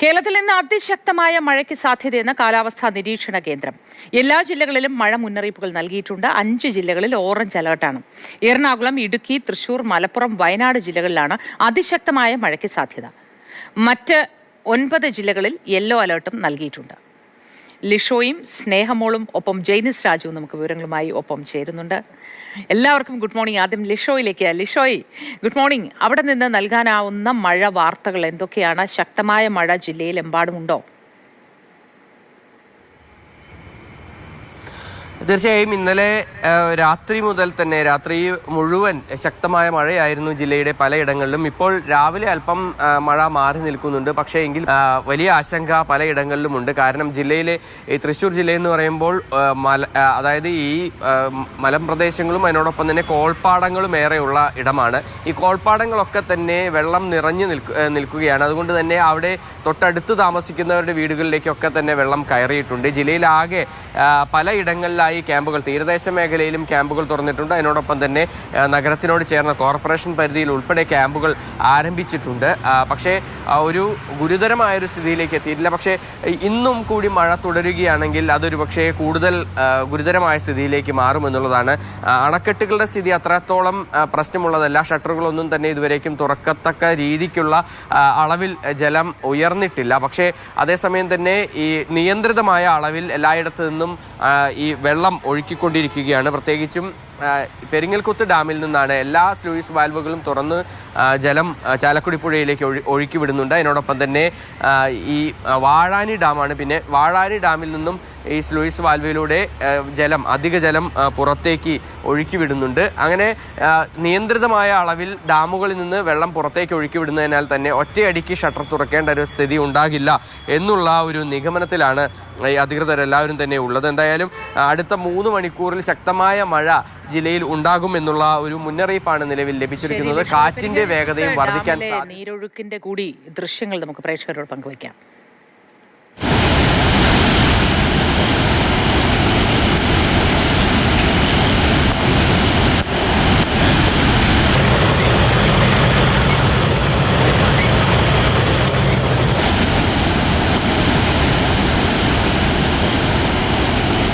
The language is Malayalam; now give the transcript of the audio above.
കേരളത്തിൽ ഇന്ന് അതിശക്തമായ മഴയ്ക്ക് സാധ്യതയെന്ന് കാലാവസ്ഥാ നിരീക്ഷണ കേന്ദ്രം. എല്ലാ ജില്ലകളിലും മഴ മുന്നറിയിപ്പുകൾ നൽകിയിട്ടുണ്ട്. അഞ്ച് ജില്ലകളിൽ ഓറഞ്ച് അലേർട്ടാണ്. എറണാകുളം ഇടുക്കി തൃശൂർ മലപ്പുറം വയനാട് ജില്ലകളിലാണ് അതിശക്തമായ മഴയ്ക്ക് സാധ്യത. മറ്റ് ഒൻപത് ജില്ലകളിൽ യെല്ലോ അലേർട്ടും നൽകിയിട്ടുണ്ട്. ലിഷോയും സ്നേഹമോളും ഒപ്പം ജെയ്നിസ് രാജുവും നമുക്ക് വിവരങ്ങളുമായി ഒപ്പം ചേരുന്നുണ്ട്. എല്ലാവർക്കും ഗുഡ് മോർണിംഗ്. ആദ്യം ലിഷോയിലേക്ക്. Lishoy good morning. അവിടെ നിന്ന് നൽകാനാവുന്ന മഴ വാർത്തകൾ എന്തൊക്കെയാണ്? ശക്തമായ മഴ ജില്ലയിൽ ജില്ലയിലെമ്പാടുമുണ്ടോ? തീർച്ചയായും ഇന്നലെ രാത്രി മുതൽ തന്നെ രാത്രി മുഴുവൻ ശക്തമായ മഴയായിരുന്നു ജില്ലയുടെ പലയിടങ്ങളിലും. ഇപ്പോൾ രാവിലെ അല്പം മഴ മാറി നിൽക്കുന്നുണ്ട്. പക്ഷേ എങ്കിൽ വലിയ ആശങ്ക പലയിടങ്ങളിലുമുണ്ട്. കാരണം ജില്ലയിലെ ഈ തൃശ്ശൂർ ജില്ലയെന്ന് പറയുമ്പോൾ മല അതായത് ഈ മലമ്പ്രദേശങ്ങളും അതിനോടൊപ്പം തന്നെ കോൾപ്പാടങ്ങളും ഏറെയുള്ള ഇടമാണ്. ഈ കോൾപ്പാടങ്ങളൊക്കെ തന്നെ വെള്ളം നിറഞ്ഞു നിൽക്കുകയാണ്. അതുകൊണ്ട് തന്നെ അവിടെ തൊട്ടടുത്ത് താമസിക്കുന്നവരുടെ വീടുകളിലേക്കൊക്കെ തന്നെ വെള്ളം കയറിയിട്ടുണ്ട്. ജില്ലയിലാകെ പലയിടങ്ങളിലായി ക്യാമ്പുകൾ തീരദേശ മേഖലയിലും ക്യാമ്പുകൾ തുറന്നിട്ടുണ്ട്. അതിനോടൊപ്പം തന്നെ നഗരത്തിനോട് ചേർന്ന കോർപ്പറേഷൻ പരിധിയിൽ ഉൾപ്പെടെ ക്യാമ്പുകൾ ആരംഭിച്ചിട്ടുണ്ട്. പക്ഷേ ഒരു ഗുരുതരമായ ഒരു സ്ഥിതിയിലേക്ക് എത്തിയിട്ടില്ല. പക്ഷേ ഇന്നും കൂടി മഴ തുടരുകയാണെങ്കിൽ അതൊരു പക്ഷേ കൂടുതൽ ഗുരുതരമായ സ്ഥിതിയിലേക്ക് മാറുമെന്നുള്ളതാണ് അണക്കെട്ടുകളുടെ സ്ഥിതി അത്രത്തോളം പ്രശ്നമുള്ളതല്ല. ഷട്ടറുകളൊന്നും തന്നെ ഇതുവരേക്കും തുറക്കത്തക്ക രീതിക്കുള്ള അളവിൽ ജലം ഉയർന്നിട്ടില്ല. പക്ഷേ അതേസമയം തന്നെ ഈ നിയന്ത്രിതമായ അളവിൽ എല്ലായിടത്തു നിന്നും ഈ വെള്ളം ഒഴുക്കിക്കൊണ്ടിരിക്കുകയാണ്. പ്രത്യേകിച്ചും പെരിങ്ങൽകുത്ത് ഡാമിൽ നിന്നാണ് എല്ലാ സ്ലൂയിസ് വാൽവുകളും തുറന്ന് ജലം ചാലക്കുടി പുഴയിലേക്ക് ഒഴി ഒഴുക്കി വിടുന്നുണ്ട്. അതിനോടൊപ്പം തന്നെ ഈ വാഴാനി ഡാമാണ്. പിന്നെ വാഴാനി ഡാമിൽ നിന്നും ഈ സ്ലൂയിസ് വാൽവിലൂടെ ജലം അധിക ജലം പുറത്തേക്ക് ഒഴുക്കി വിടുന്നുണ്ട് അങ്ങനെ നിയന്ത്രിതമായ അളവിൽ ഡാമുകളിൽ നിന്ന് വെള്ളം പുറത്തേക്ക് ഒഴുക്കി വിടുന്നതിനാൽ തന്നെ ഒറ്റയടിക്ക് ഷട്ടർ തുറക്കേണ്ട ഒരു സ്ഥിതി ഉണ്ടാകില്ല എന്നുള്ള ഒരു നിഗമനത്തിലാണ് ഈ അധികൃതരെല്ലാവരും തന്നെ ഉള്ളത്. എന്തായാലും അടുത്ത മൂന്ന് മണിക്കൂറിൽ ശക്തമായ മഴ ജില്ലയിൽ ഉണ്ടാകും എന്നുള്ള ഒരു മുന്നറിയിപ്പാണ് നിലവിൽ ലഭിച്ചിരിക്കുന്നത്. കാറ്റിന്റെ വേഗതയും വർദ്ധിക്കാൻ നീരൊഴുക്കിന്റെ കൂടി ദൃശ്യങ്ങൾ നമുക്ക് പ്രേക്ഷകരോട് പങ്കുവയ്ക്കാം.